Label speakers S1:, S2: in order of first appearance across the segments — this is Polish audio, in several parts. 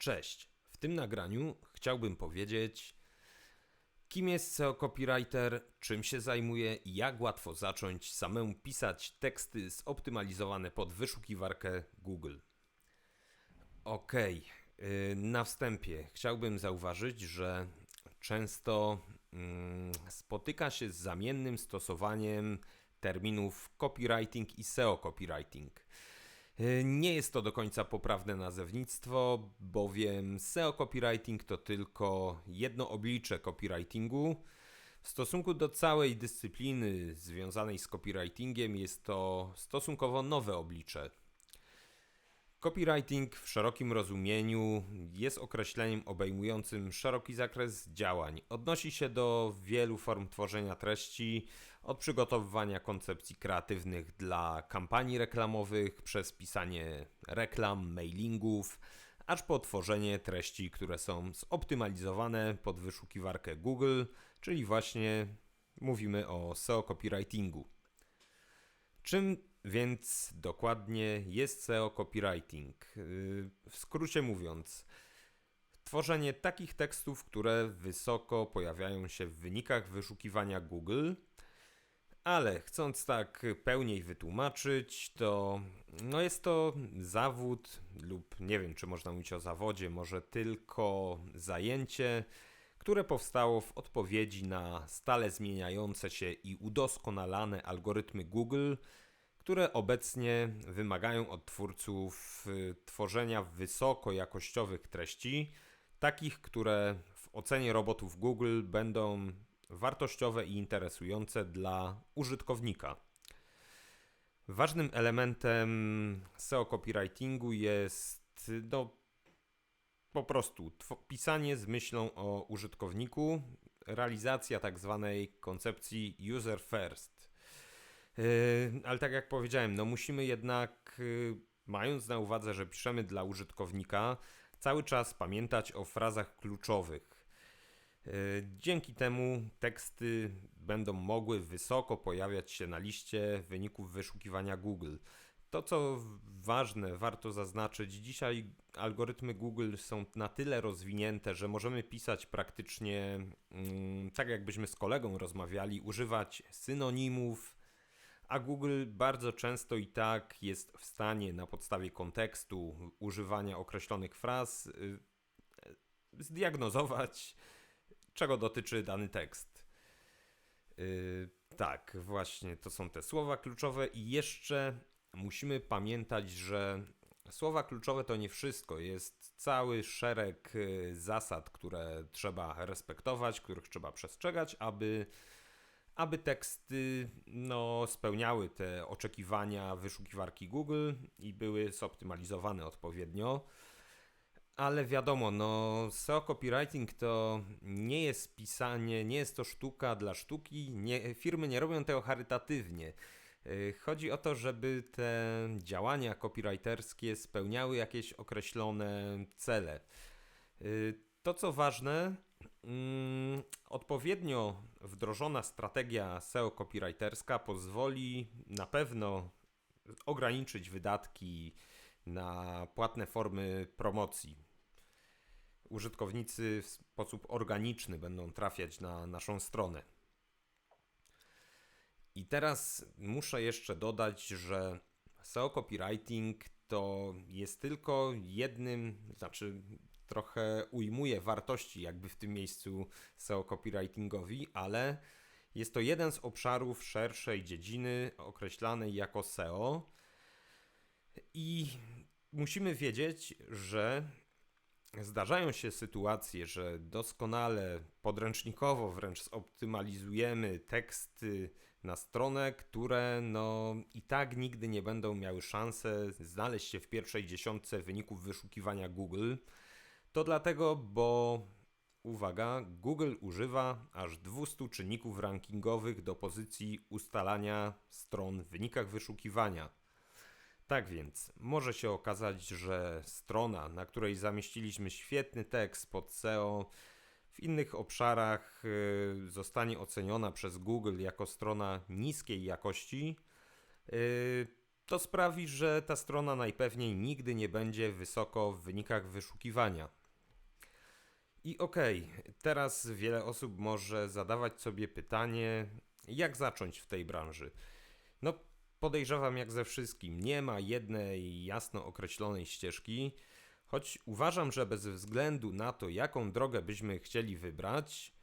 S1: Cześć. W tym nagraniu chciałbym powiedzieć, kim jest SEO copywriter, czym się zajmuje i jak łatwo zacząć samemu pisać teksty zoptymalizowane pod wyszukiwarkę Google. Ok, na wstępie chciałbym zauważyć, że często mm, spotyka się z zamiennym stosowaniem terminów copywriting i SEO copywriting. Y, Nie jest to do końca poprawne nazewnictwo, bowiem SEO copywriting to tylko jedno oblicze copywritingu. W stosunku do całej dyscypliny związanej z copywritingiem jest to stosunkowo nowe oblicze. Copywriting w szerokim rozumieniu jest określeniem obejmującym szeroki zakres działań. Odnosi się do wielu form tworzenia treści, od przygotowywania koncepcji kreatywnych dla kampanii reklamowych, przez pisanie reklam, mailingów, aż po tworzenie treści, które są zoptymalizowane pod wyszukiwarkę Google, czyli właśnie mówimy o SEO copywritingu. Czym więc dokładnie jest SEO copywriting? Yy, W skrócie mówiąc, tworzenie takich tekstów, które wysoko pojawiają się w wynikach wyszukiwania Google. Ale chcąc tak pełniej wytłumaczyć, to no jest to zawód, lub nie wiem, czy można mówić o zawodzie, może tylko zajęcie, które powstało w odpowiedzi na stale zmieniające się i udoskonalane algorytmy Google, które obecnie wymagają od twórców y, tworzenia wysoko jakościowych treści, takich, które w ocenie robotów Google będą wartościowe i interesujące dla użytkownika. Ważnym elementem SEO copywritingu jest no, po prostu pisanie z myślą o użytkowniku, realizacja tak zwanej koncepcji user first. Yy, ale tak jak powiedziałem, no musimy jednak, yy, mając na uwadze, że piszemy dla użytkownika, cały czas pamiętać o frazach kluczowych. Yy, Dzięki temu teksty będą mogły wysoko pojawiać się na liście wyników wyszukiwania Google. To, co ważne, warto zaznaczyć, dzisiaj algorytmy Google są na tyle rozwinięte, że możemy pisać praktycznie mm, tak, jakbyśmy z kolegą rozmawiali, używać synonimów, a Google bardzo często i tak jest w stanie na podstawie kontekstu używania określonych fraz y, y, zdiagnozować, czego dotyczy dany tekst. Yy, tak, właśnie to są te słowa kluczowe, i jeszcze musimy pamiętać, że słowa kluczowe to nie wszystko. Jest cały szereg y, zasad, które trzeba respektować, których trzeba przestrzegać, aby, aby teksty no, spełniały te oczekiwania wyszukiwarki Google i były zoptymalizowane odpowiednio. Ale wiadomo, no SEO copywriting to nie jest pisanie, nie jest to sztuka dla sztuki. Nie, firmy nie robią tego charytatywnie. Yy, Chodzi o to, żeby te działania copywriterskie spełniały jakieś określone cele. Yy, To co ważne, mm, odpowiednio wdrożona strategia SEO copywriterska pozwoli na pewno ograniczyć wydatki na płatne formy promocji. Użytkownicy w sposób organiczny będą trafiać na naszą stronę. I teraz muszę jeszcze dodać, że SEO copywriting to jest tylko jednym, znaczy trochę ujmuje wartości jakby w tym miejscu SEO copywritingowi, ale jest to jeden z obszarów szerszej dziedziny określanej jako SEO. I musimy wiedzieć, że zdarzają się sytuacje, że doskonale podręcznikowo wręcz zoptymalizujemy teksty na stronę, które no i tak nigdy nie będą miały szansę znaleźć się w pierwszej dziesiątce wyników wyszukiwania Google. To dlatego, bo uwaga, Google używa aż 200 czynników rankingowych do pozycji ustalania stron w wynikach wyszukiwania. Tak więc, może się okazać, że strona, na której zamieściliśmy świetny tekst pod SEO, w innych obszarach y, zostanie oceniona przez Google jako strona niskiej jakości. Y, to sprawi, że ta strona najpewniej nigdy nie będzie wysoko w wynikach wyszukiwania. I okej, teraz wiele osób może zadawać sobie pytanie, jak zacząć w tej branży. No, podejrzewam jak ze wszystkim, nie ma jednej jasno określonej ścieżki, choć uważam, że bez względu na to, jaką drogę byśmy chcieli wybrać,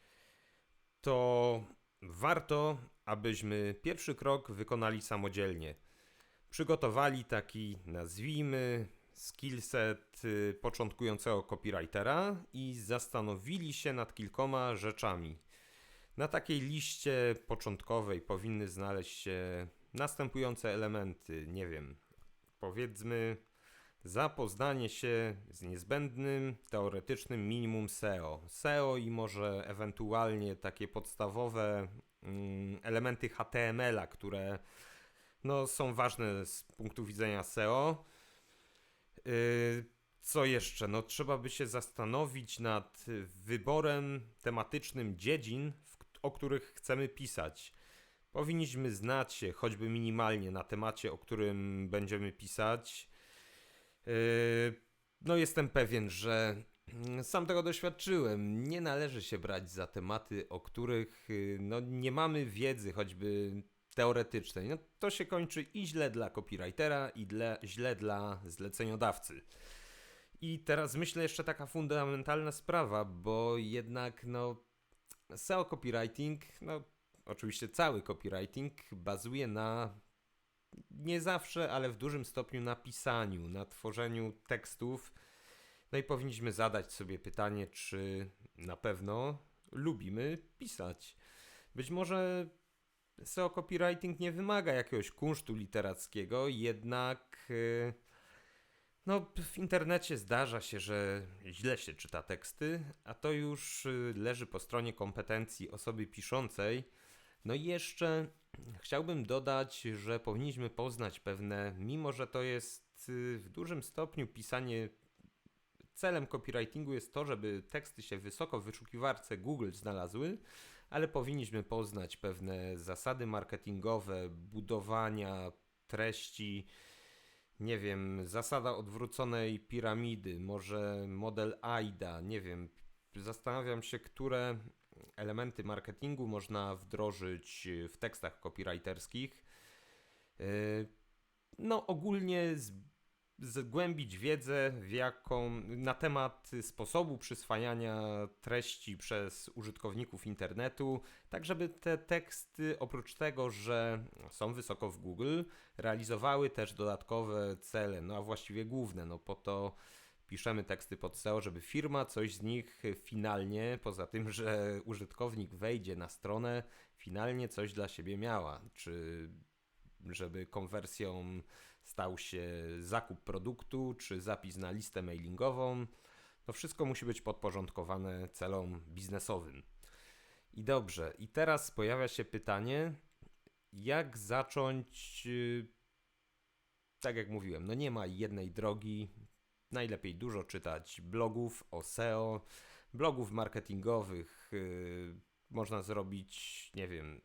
S1: to warto, abyśmy pierwszy krok wykonali samodzielnie. Przygotowali taki, nazwijmy, skillset y, początkującego copywritera i zastanowili się nad kilkoma rzeczami. Na takiej liście początkowej powinny znaleźć się następujące elementy, nie wiem, powiedzmy zapoznanie się z niezbędnym teoretycznym minimum SEO. SEO i może ewentualnie takie podstawowe mm, elementy HTML-a, które no, są ważne z punktu widzenia SEO. Yy, co jeszcze? No, trzeba by się zastanowić nad wyborem tematycznym dziedzin, o których chcemy pisać. Powinniśmy znać się choćby minimalnie na temacie, o którym będziemy pisać. Yy, no, jestem pewien, że sam tego doświadczyłem. Nie należy się brać za tematy, o których yy, no, nie mamy wiedzy, choćby teoretycznej. No, to się kończy i źle dla copywritera, i dla, źle dla zleceniodawcy. I teraz myślę jeszcze taka fundamentalna sprawa, bo jednak no SEO copywriting, no oczywiście cały copywriting bazuje na nie zawsze, ale w dużym stopniu na pisaniu, na tworzeniu tekstów. No i powinniśmy zadać sobie pytanie, czy na pewno lubimy pisać. Być może SEO copywriting nie wymaga jakiegoś kunsztu literackiego, jednak y, no, w internecie zdarza się, że źle się czyta teksty, a to już y, leży po stronie kompetencji osoby piszącej. No i jeszcze chciałbym dodać, że powinniśmy poznać pewne, mimo że to jest y, w dużym stopniu pisanie. Celem copywritingu jest to, żeby teksty się wysoko w wyszukiwarce Google znalazły, ale powinniśmy poznać pewne zasady marketingowe, budowania treści, nie wiem, zasada odwróconej piramidy, może model AIDA, nie wiem. Zastanawiam się, które elementy marketingu można wdrożyć w tekstach copywriterskich. Yy, no, ogólnie zgłębić wiedzę w jaką, na temat sposobu przyswajania treści przez użytkowników internetu, tak żeby te teksty oprócz tego, że są wysoko w Google, realizowały też dodatkowe cele, no a właściwie główne, no po to piszemy teksty pod SEO, żeby firma coś z nich finalnie, poza tym, że użytkownik wejdzie na stronę, finalnie coś dla siebie miała, czy żeby konwersją stał się zakup produktu czy zapis na listę mailingową. To wszystko musi być podporządkowane celom biznesowym. I dobrze, i teraz pojawia się pytanie, jak zacząć. Y, tak jak mówiłem, no nie ma jednej drogi. Najlepiej dużo czytać blogów o SEO, blogów marketingowych. Yy, można zrobić, nie wiem,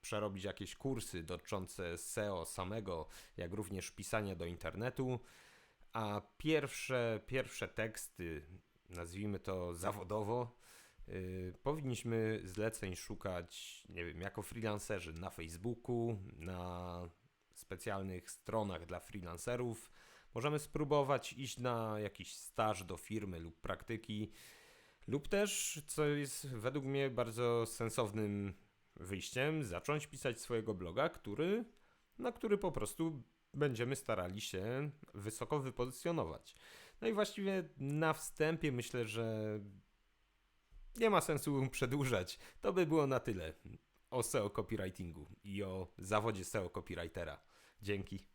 S1: przerobić jakieś kursy dotyczące SEO samego, jak również pisania do internetu, a pierwsze, pierwsze teksty, nazwijmy to zawodowo, yy, powinniśmy zleceń szukać, nie wiem, jako freelancerzy na Facebooku, na specjalnych stronach dla freelancerów. Możemy spróbować iść na jakiś staż do firmy lub praktyki, lub też, co jest według mnie bardzo sensownym wyjściem zacząć pisać swojego bloga, który, na który po prostu będziemy starali się wysoko wypozycjonować. No i właściwie na wstępie myślę, że nie ma sensu przedłużać. To by było na tyle o SEO copywritingu i o zawodzie SEO copywritera. Dzięki.